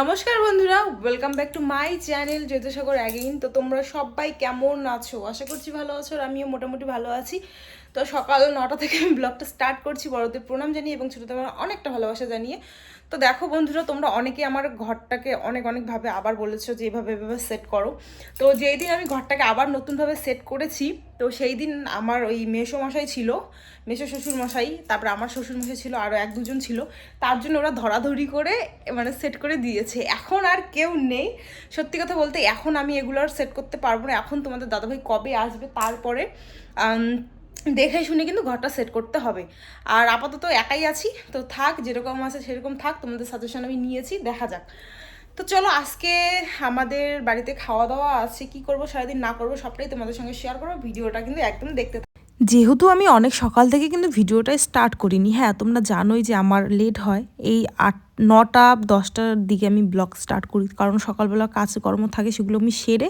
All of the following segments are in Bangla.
নমস্কার বন্ধুরা welcome back to my channel জয়তসাগর again তো তোমরা সবাই কেমন আছো? আশা করছি ভালো আছো আর আমিও মোটামুটি ভালো আছি। তো সকাল নটা থেকে আমি ব্লগটা স্টার্ট করছি, বড়দের প্রণাম জানিয়ে এবং ছোটোদের অনেকটা ভালোবাসা জানিয়ে। তো দেখো বন্ধুরা, তোমরা অনেকে আমার ঘরটাকে অনেক অনেকভাবে আবার বলেছ যে এভাবে এভাবে সেট করো। তো যেই দিন আমি ঘরটাকে আবার নতুনভাবে সেট করেছি, তো সেই দিন আমার ওই মেসো মশাই ছিল, মেসো শ্বশুর মশাই, তারপর আমার শ্বশুর মশাই ছিল আরও এক দুজন ছিল, তার জন্য ওরা ধরাধরি করে মানে সেট করে দিয়েছে। এখন আর কেউ নেই। সত্যি কথা বলতে, এখন আমি এগুলো আর সেট করতে পারব না। এখন তোমাদের দাদাভাই কবে আসবে তারপরে দেখে শুনে কিন্তু ঘরটা সেট করতে হবে। আর আপাতত একাই আছি, তো থাক, যেরকম আছে সেরকম থাক, তোমাদের সাজেশন আমি নিয়েছি, দেখা যাক। তো চলো, আজকে আমাদের বাড়িতে খাওয়া দাওয়া আছে, কি করব, সারাদিন না করব, সবটাই তোমাদের সঙ্গে শেয়ার করব। ভিডিওটা কিন্তু একদম দেখতে যেহেতু আমি অনেক সকাল থেকে কিন্তু ভিডিওটা স্টার্ট করিনি হ্যাঁ তোমরা জানোই যে আমার লেট হয়, এই আট নটা, দশটার দিকে আমি ব্লগ স্টার্ট করি। কারণ সকালবেলা কাজ কর্ম থাকে সেগুলো আমি সেরে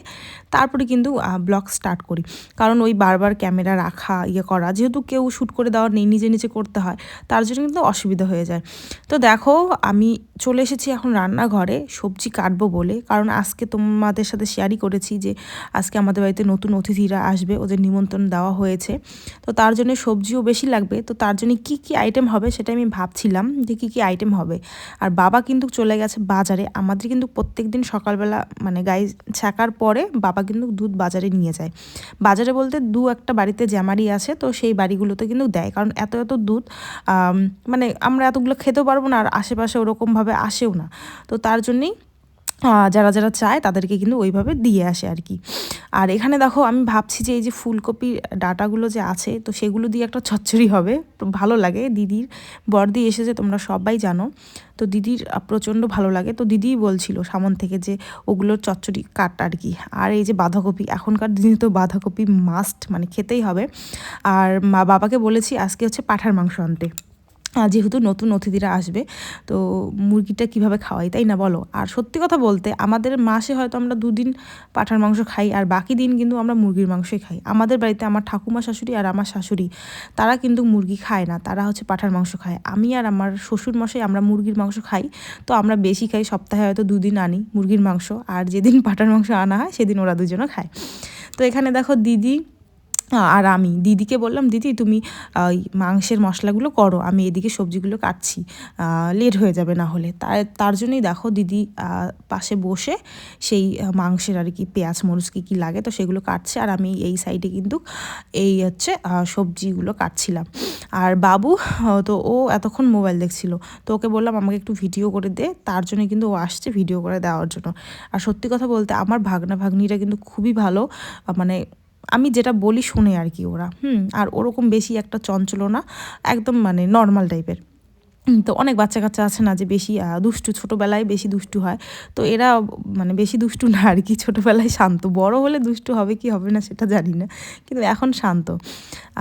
তারপরে কিন্তু ব্লগ স্টার্ট করি। কারণ ওই বারবার ক্যামেরা রাখা ইয়ে করা, যেহেতু কেউ শ্যুট করে দেওয়ার নেই, নিজে নিজে করতে হয়, তার জন্য কিন্তু অসুবিধা হয়ে যায়। তো দেখো, আমি চলে এসেছি এখন রান্নাঘরে, সবজি কাটবো বলে। কারণ আজকে তোমাদের সাথে শেয়ারই করেছি যে, আজকে আমাদের বাড়িতে নতুন অতিথিরা আসবে, ওদের নিমন্ত্রণ দেওয়া হয়েছে। তো তার জন্য সবজিও বেশি লাগবে। তো তার জন্য কি কি আইটেম হবে সেটা আমি ভাবছিলাম যে কি কি আইটেম হবে। আর বাবা কিন্তু চলে গেছে বাজারে। আমাদের কিন্তু প্রত্যেক দিন সকালবেলা মানে গাই ছাকার পরে বাবা কিন্তু দুধ বাজারে নিয়ে যায়। বাজারে বলতে দু একটা বাড়িতে জ্যামারি আছে, তো সেই বাড়িগুলোতে কিন্তু দেয়। কারণ এত এত দুধ মানে আমরা এতগুলো খেতেও পারব না আর আশেপাশে ওরকমভাবে আসেও না। তো তার জন্যেই যারা যারা চায় তাদেরকে কিন্তু ওইভাবে দিয়ে আসে আর কি। আর এখানে দেখো আমি ভাবছি যে এই যে ফুলকপির ডাটাগুলো যে আছে, তো সেগুলো দিয়ে একটা চচ্চড়ি হবে। ভালো লাগে দিদির। বর্দি এসেছে, তোমরা সবাই জানো। তো দিদির প্রচণ্ড ভালো লাগে। তো দিদিই বলছিল সামন থেকে যে ওগুলোর চচ্চড়ি কাট আর কি। আর এই যে বাঁধাকপি, এখনকার দিনে তো বাঁধাকপি মাস্ট মানে খেতেই হবে। আর মা বাবাকে বলেছি আজকে হচ্ছে পাঠার মাংস আনতে। যেহেতু নতুন অতিথিরা আসবে, তো মুরগিটা কীভাবে খাওয়াই, তাই না বলো? আর সত্যি কথা বলতে, আমাদের মাসে হয়তো আমরা দুদিন পাঁঠার মাংস খাই, আর বাকি দিন কিন্তু আমরা মুরগির মাংসই খাই। আমাদের বাড়িতে আমার ঠাকুমা শাশুড়ি আর আমার শাশুড়ি, তারা কিন্তু মুরগি খায় না, তারা হচ্ছে পাঁঠার মাংস খায়। আমি আর আমার শ্বশুর মশাই আমরা মুরগির মাংস খাই, তো আমরা বেশি খাই, সপ্তাহে হয়তো দুদিন আনি মুরগির মাংস, আর যেদিন পাঁঠার মাংস আনা হয়, সেদিন ওরা দুজনও খায়। তো এখানে দেখো দিদি আর আমি দিদিকে বললাম, দিদি, তুমি ওই মাংসের মশলাগুলো করো, আমি এদিকে সবজিগুলো কাটছি লেট হয়ে যাবে না হলে। তার তার জন্যই দেখো দিদি পাশে বসে সেই মাংসের আর কি পেঁয়াজ, মরিচ কী কী লাগে তো সেগুলো কাটছে, আর আমি এই সাইডে কিন্তু এই হচ্ছে সবজিগুলো কাটছিলাম। আর বাবু তো ও এতক্ষণ মোবাইল দেখছিল, তো ওকে বললাম, আমাকে একটু ভিডিও করে দে। তার জন্য কিন্তু ও আসছে ভিডিও করে দেওয়ার জন্য। আর সত্যি কথা বলতে, আমার ভাগনা ভাগ্নিরা কিন্তু খুবই ভালো মানে আমি যেটা বলি শুনে আর কি ওরা। হুম, আর ওরকম বেশি একটা চঞ্চল না একদম মানে নর্মাল টাইপের তো অনেক বাচ্চা কাচ্চা আছে না যে বেশি দুষ্টু, ছোটোবেলায় বেশি দুষ্টু হয়। তো এরা মানে বেশি দুষ্টু না আর কি, ছোটোবেলায় শান্ত। বড় হলে দুষ্টু হবে কি হবে না সেটা জানি না, কিন্তু এখন শান্ত।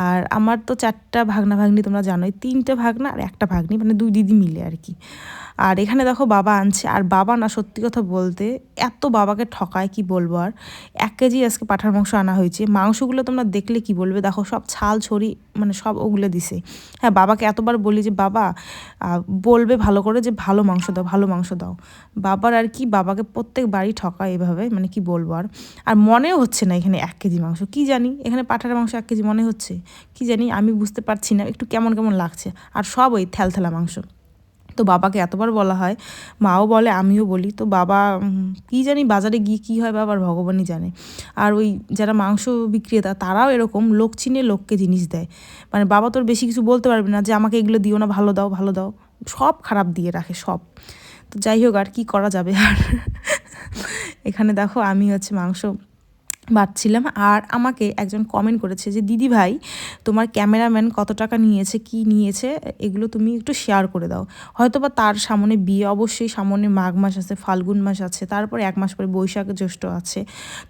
আর আমার তো চারটা ভাগনা ভাগ্নি তোমরা জানোই, তিনটে ভাগনা আর একটা ভাগ্নি মানে দুই দিদি মিলে আর কি। আর এখানে দেখো বাবা আনছে। আর বাবা না, সত্যি কথা বলতে, এত বাবাকে ঠকায়, কি বলব আর? এক কেজি আজকে পাঠার মাংস আনা হয়েছে। মাংসগুলো তোমরা দেখলে কি বলবে? দেখো সব ছাল, ছড়ি মানে সব ওগুলো দিছে। হ্যাঁ বাবাকে এতবার বলি যে, বাবা বলবে ভালো করে যে, ভালো মাংস দাও, ভালো মাংস দাও। বাবার আর কি, বাবাকে প্রত্যেক বাড়ি ঠকায় এভাবে মানে কি বলব আর? আর মনেও হচ্ছে না এখানে এক কেজি মাংস। কি জানি, এখানে পাঠার মাংস এক কেজি মনে হচ্ছে? কি জানি, আমি বুঝতে পারছি না, একটু কেমন কেমন লাগছে। আর সব ওই থ্যালথেলা মাংস। তো বাবাকে এতবার বলা হয়। মাও বলে, আমিও বলি। তো বাবা কি জানি বাজারে গিয়ে কী হয় বাবার ভগবানই জানে। আর ওই যারা মাংস বিক্রেতা, তারাও এরকম লোক চিনে লোককে জিনিস দেয়। মানে বাবা তোর বেশি কিছু বলতে পারবে না যে, আমাকে এগুলো দিও না, ভালো দাও ভালো দাও। সব খারাপ দিয়ে রাখে, সব। তো যাই হোক, আর কি করা যাবে আর? এখানে দেখো, আমি হচ্ছে মাংস বাটছিলাম আর আমাকে একজন কমেন্ট করেছে যে, দিদি ভাই, তোমার ক্যামেরাম্যান কত টাকা নিয়েছে, কি নিয়েছে, এগুলো তুমি একটু শেয়ার করে দাও। হয়তো বা তার সামনে বিয়ে অবশ্যই সামনে মাঘ মাস আছে, ফাল্গুন মাস আছে, তারপরে এক মাস পরে বৈশাখ জ্যৈষ্ঠ আছে।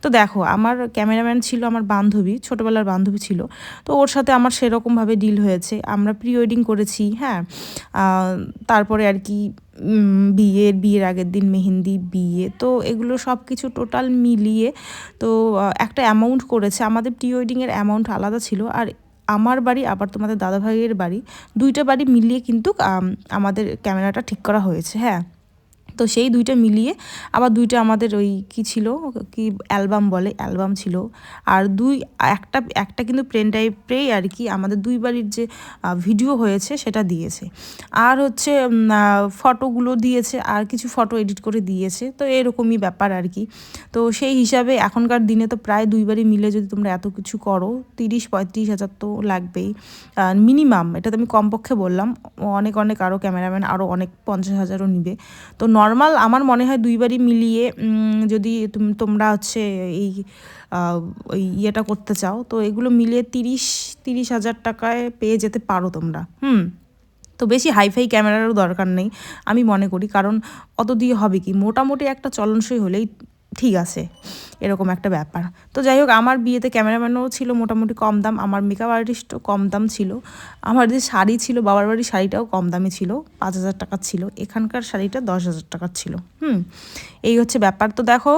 তো দেখো, আমার ক্যামেরাম্যান ছিল আমার বান্ধবী, ছোটোবেলার বান্ধবী ছিল। তো ওর সাথে আমার সেরকমভাবে ডিল হয়েছে। আমরা প্রি ওয়েডিং করেছি হ্যাঁ। তারপরে আর কি বিয়ের বিয়ের আগের দিন মেহেন্দি, বিয়ে, তো এগুলো সব কিছু টোটাল মিলিয়ে তো একটা অ্যামাউন্ট করেছে। আমাদের প্রি ওয়েডিংয়ের অ্যামাউন্ট আলাদা ছিল। আর আমার বাড়ি, আবার তোমাদের দাদাভাইয়ের বাড়ি, দুইটা বাড়ি মিলিয়ে কিন্তু আমাদের ক্যামেরাটা ঠিক করা হয়েছে হ্যাঁ? তো সেই দুইটা মিলিয়ে আবার দুইটা আমাদের ওই কি ছিল, কি অ্যালবাম বলে, অ্যালবাম ছিল। আর দুই, একটা একটা কিন্তু প্লেন টাইপেই আর কি, আমাদের দুই বাড়ির যে ভিডিও হয়েছে সেটা দিয়েছে। আর হচ্ছে ফটোগুলো দিয়েছে, আর কিছু ফটো এডিট করে দিয়েছে, তো এরকমই ব্যাপার আর কি। তো সেই হিসাবে এখনকার দিনে তো প্রায় দুইবারই মিলে যদি তোমরা এত কিছু করো, তিরিশ, পঁয়ত্রিশ হাজার তো লাগবেই। মিনিমাম এটা তো আমি কমপক্ষে বললাম, অনেক অনেক আরও ক্যামেরাম্যান আরও অনেক পঞ্চাশ হাজারও নিবে। তো নর্মাল আমার মনে হয় দুইবারই মিলিয়ে যদি তোমরা হচ্ছে এই ওই ইয়েটা করতে চাও, তো এগুলো মিলিয়ে তিরিশ তিরিশ হাজার টাকায় পেয়ে যেতে পারো তোমরা। হুম। তো বেশি হাইফাই ক্যামেরারও দরকার নেই, আমি মনে করি। কারণ অত দিয়ে হবে কি? মোটামুটি একটা চলনসই হলেই ঠিক আছে, এরকম একটা ব্যাপার। তো যাই হোক, আমার বিয়েতে ক্যামেরাম্যানও ছিল মোটামুটি কম দাম, আমার মেকআপ আর্টিস্টও কম দাম ছিল। আমার যে শাড়ি ছিল, বাবার বাড়ির শাড়িটাও কম দামে ছিল, পাঁচ হাজার টাকার ছিল। এখানকার শাড়িটা দশ হাজার টাকার ছিল। হুম, এই হচ্ছে ব্যাপার। তো দেখো,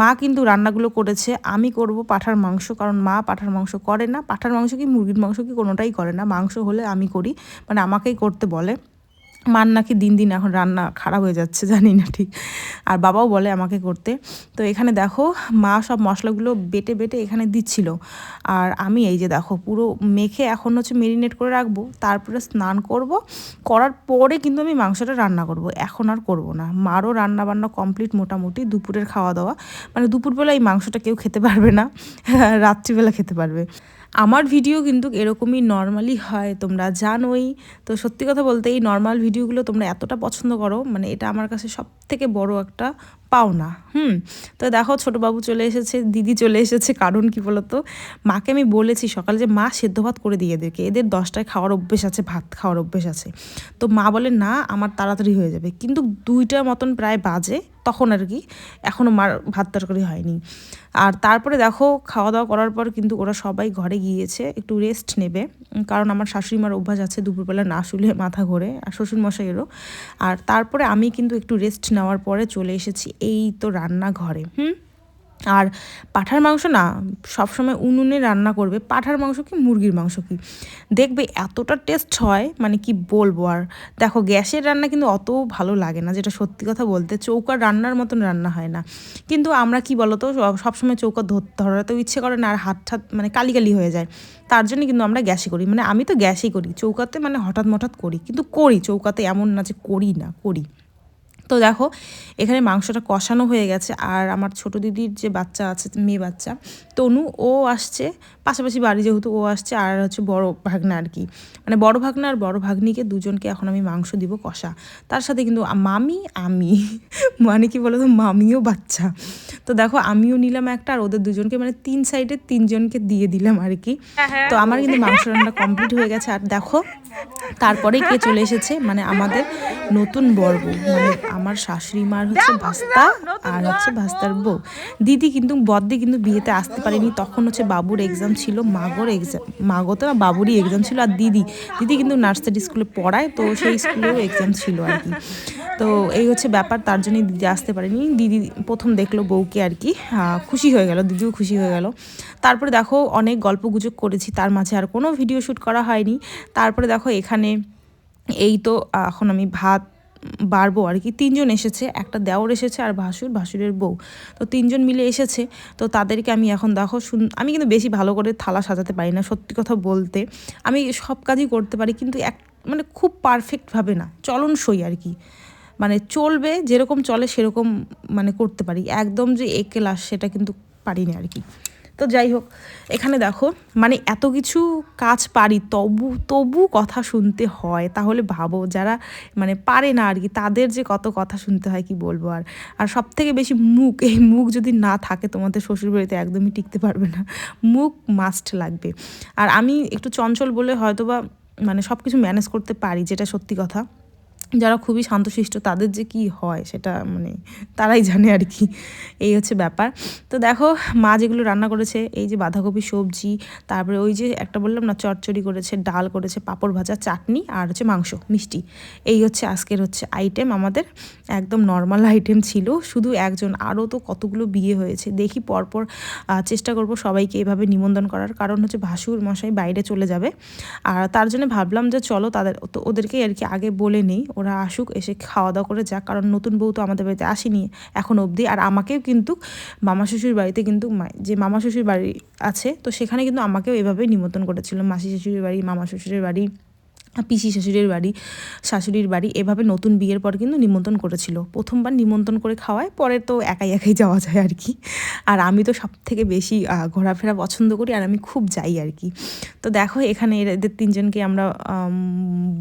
মা কিন্তু রান্নাগুলো করেছে, আমি করব পাঠার মাংস, কারণ মা পাঠার মাংস করে না। পাঠার মাংস কি মুরগির মাংস কি কোনোটাই করে না, মাংস হলে আমি করি। মানে আমাকেই করতে বলে। মার নাকি দিন দিন এখন রান্না খারাপ হয়ে যাচ্ছে, জানি না ঠিক। আর বাবাও বলে আমাকে করতে। তো এখানে দেখো, মা সব মশলাগুলো বেটে বেটে এখানে দিচ্ছিল। আর আমি এই যে দেখো, পুরো মেখে এখন হচ্ছে মেরিনেট করে রাখব, তারপরে স্নান করব। করার পরে কিন্তু আমি মাংসটা রান্না করব, এখন আর করব না। মারও রান্না বান্না কমপ্লিট মোটামুটি, দুপুরের খাওয়া দাওয়া। মানে দুপুরবেলা এই মাংসটা কেউ খেতে পারবে না, রাত্রিবেলা খেতে পারবে। আমার ভিডিও কিন্তু এরকমই নর্মালি হয়, তোমরা জানোই। তো সত্যি কথা বলতে এই নর্মাল ভিডিওগুলো তোমরা এতটা পছন্দ করো মানে এটা আমার কাছে সব থেকে বড় একটা পাওনা হুম, তো দেখো ছোটো বাবু চলে এসেছে, দিদি চলে এসেছে, কারণ কি বলতো? মাকে আমি বলেছি সকালে যে, মা সেদ্ধ ভাত করে দিয়ে এদেরকে এদের দশটায় খাওয়ার অভ্যেস আছে, ভাত খাওয়ার অভ্যেস আছে। তো মা বলে, না, আমার তাড়াতাড়ি হয়ে যাবে। কিন্তু দুইটার মতন প্রায় বাজে, তখন আর কি। এখনও মার ভাত তরকারি হয়নি। আর তারপরে দেখো, খাওয়া দাওয়া করার পর কিন্তু ওরা সবাই ঘরে গিয়েছে, একটু রেস্ট নেবে। কারণ আমার শাশুড়ি মার অভ্যাস আছে দুপুরবেলা না শুলে মাথা ঘোরে, আর শ্বশুরমশাইয়েরও। আর তারপরে আমি কিন্তু একটু রেস্ট নেওয়ার পরে চলে এসেছি এই তো রান্নাঘরে। হুম? আর পাঠার মাংস না, সবসময় উনুনে রান্না করবে। পাঠার মাংস কি, মুরগির মাংস কি? দেখবে এতটা টেস্ট হয় মানে কি বলব আর। দেখো, গ্যাসের রান্না কিন্তু অত ভালো লাগে না, যেটা সত্যি কথা বলতে চৌকার রান্নার মতন রান্না হয় না। কিন্তু আমরা কি বলতো সবসময় চৌকা ধরাতেও ইচ্ছে করে না, আর হাত ঠাত মানে কালি কালি হয়ে যায়। তার জন্য কিন্তু আমরা গ্যাসে করি। মানে আমি তো গ্যাসেই করি, চৌকাতে মানে হঠাৎ মঠাৎ করি। কিন্তু করি, চৌকাতে এমন না যে করি না, করি। তো দেখো, এখানে মাংসটা কষানো হয়ে গেছে আর আমার ছোট দিদির যে বাচ্চা আছে, মেয়ে বাচ্চা, তনু, ও আসছে পাশাপাশি বাড়ি যেহেতু ও আসছে আর হচ্ছে বড় ভাগনা আর কি। মানে বড় ভাগনা আর বড় ভাগ্নিকে দুজনকে এখন আমি মাংস দিব কষা। তার সাথে কিন্তু মামি আমি। মানে কি বলতো মামিও বাচ্চা। তো দেখো আমিও নিলাম একটা আর ওদের দুজনকে মানে তিন সাইডে তিনজনকে দিয়ে দিলাম আর কি। তো আমার কিন্তু মাংস রান্না কমপ্লিট হয়ে গেছে। আর দেখো তারপরেই কে চলে এসেছে? মানে আমাদের নতুন বর্ব মানে আমার শাশুড়ি মার হচ্ছে ভাস্তা আর হচ্ছে ভাস্তার বউ। দিদি কিন্তু বদ্দি কিন্তু বিয়েতে আসতে পারেনি। তখন হচ্ছে বাবুর এক্সাম ছিল মাগর এক্সাম মাগো তো বাবুরই এক্সাম ছিল আর দিদি। দিদি কিন্তু নার্সারি স্কুলে পড়ায়, তো সেই স্কুলেও এক্সাম ছিল আর কি। তো এই হচ্ছে ব্যাপার, তার জন্যই দিদি আসতে পারেনি। দিদি প্রথম দেখল বউকে আর কি খুশি হয়ে গেল, দিদিও খুশি হয়ে গেল। তারপরে দেখো অনেক গল্প গুজব করেছি, তার মাঝে আর কোনো ভিডিও শ্যুট করা হয়নি। তারপরে দেখো এখানে এই তো এখন আমি ভাত বাড়বো আর কি। তিনজন এসেছে, একটা দেওর এসেছে আর ভাসুর, ভাসুরের বউ। তো তিনজন মিলে এসেছে, তো তাদেরকে আমি এখন দেখো শুন, আমি কিন্তু বেশি ভালো করে থালা সাজাতে পারি না, সত্যি কথা বলতে। আমি সব কাজই করতে পারি কিন্তু এক মানে খুব পারফেক্টভাবে না চলনসই আর কি। মানে চলবে, যেরকম চলে সেরকম মানে করতে পারি। একদম যে এ ক্লাস সেটা কিন্তু পারি না আর কি। তো যাই হোক, এখানে দেখো মানে এত কিছু কাজ পারি, তবু তবু কথা শুনতে হয়। তাহলে ভাবো, যারা মানে পারে না আর কি, তাদের যে কত কথা শুনতে হয়, কি বলব আর? আর সব থেকে বেশি মুখ, এই মুখ যদি না থাকে, তোমাদের শ্বশুরবাড়িতে একদমই টিকতে পারবে না। মুখ মাস্ট লাগবে। আর আমি একটু চঞ্চল বলে হয়তো বা মানে সব কিছু ম্যানেজ করতে পারি, যেটা সত্যি কথা। যারা খুবই শান্তশিষ্ট, তাদের যে কি হয় সেটা মানে তারাই জানে আর কি। এই হচ্ছে ব্যাপার। তো দেখো, মা যেগুলো রান্না করেছে, এই যে বাঁধাকপি, সবজি, তারপরে ওই যে একটা বললাম না চটচড়ি করেছে, ডাল করেছে, পাঁপড় ভাজা, চাটনি আর হচ্ছে মাংস, মিষ্টি। এই হচ্ছে আজকের হচ্ছে আইটেম আমাদের একদম নর্মাল আইটেম ছিল, শুধু একজন। আরও তো কতগুলো বিয়ে হয়েছে, দেখি পরপর চেষ্টা করব সবাইকে এভাবে নিমন্ত্রণ করার। কারণ হচ্ছে ভাসুর মশাই বাইরে চলে যাবে। আর তার জন্য ভাবলাম যে চলো তাদের, তো ওদেরকেই আর কি আগে বলে নেই। ওরা আসুক, এসে খাওয়া দাওয়া করে যাক। কারণ নতুন বউ তো আমাদের বাড়িতে আসেনি এখন অবধি। আর আমাকেও কিন্তু মামা শ্বশুর বাড়িতে কিন্তু যে মামা শ্বশুর বাড়ি আছে, তো সেখানে কিন্তু আমাকেও এভাবেই নিমন্ত্রণ করেছিল। মাসি শ্বশুরের বাড়ি, মামা শ্বশুরের বাড়ি। পিসি শাশুড়ির বাড়ি শাশুড়ির বাড়ি এভাবে নতুন বিয়ের পর কিন্তু নিমন্ত্রণ করেছিল। প্রথমবার নিমন্ত্রণ করে খাওয়ায় পরে তো একাই একাই যাওয়া যায় আর কি। আর আমি তো সব থেকে বেশি ঘোরাফেরা পছন্দ করি আর আমি খুব যাই আর কি। তো দেখো, এখানে এদের তিনজনকে আমরা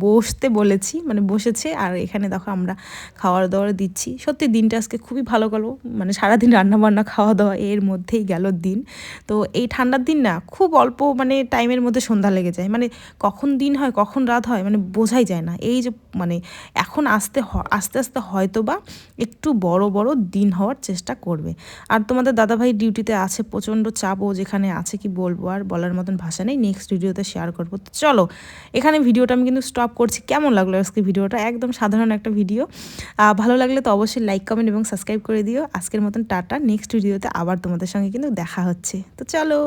বসতে বলেছি মানে বসেছে, আর এখানে দেখো আমরা খাওয়ার দাওয়ার দিচ্ছি। সত্যি দিনটা আজকে খুবই ভালো গেলো মানে সারাদিন রান্নাবান্না খাওয়া দাওয়া এর মধ্যেই গেল দিন। তো এই ঠান্ডার দিন না, খুব অল্প মানে টাইমের মধ্যে সন্ধ্যা লেগে যায়। মানে কখন দিন হয়, কখন রাত হয় মানে বোঝাই যায় না। এই যে মানে এখন আস্তে আস্তে আস্তে হয়তো বা একটু বড় বড় দিন হওয়ার চেষ্টা করবে। আর তোমাদের দাদাভাই ডিউটিতে আছে, প্রচণ্ড চাপ, ও যেখানে আছে কি বলব আর বলার মতন ভাষা নেই। নেক্সট ভিডিওতে শেয়ার করব। তো চলো, এখানে ভিডিওটা আমি কিন্তু স্টপ করছি। কেমন লাগল আজকে ভিডিওটা একদম সাধারণ একটা ভিডিও ভালো লাগলে তো অবশ্যই লাইক কমেন্ট এবং সাবস্ক্রাইব করে দিও। আজকের মতন টাটা। নেক্সট ভিডিওতে আবার তোমাদের সঙ্গে কিন্তু দেখা হচ্ছে। তো চলো।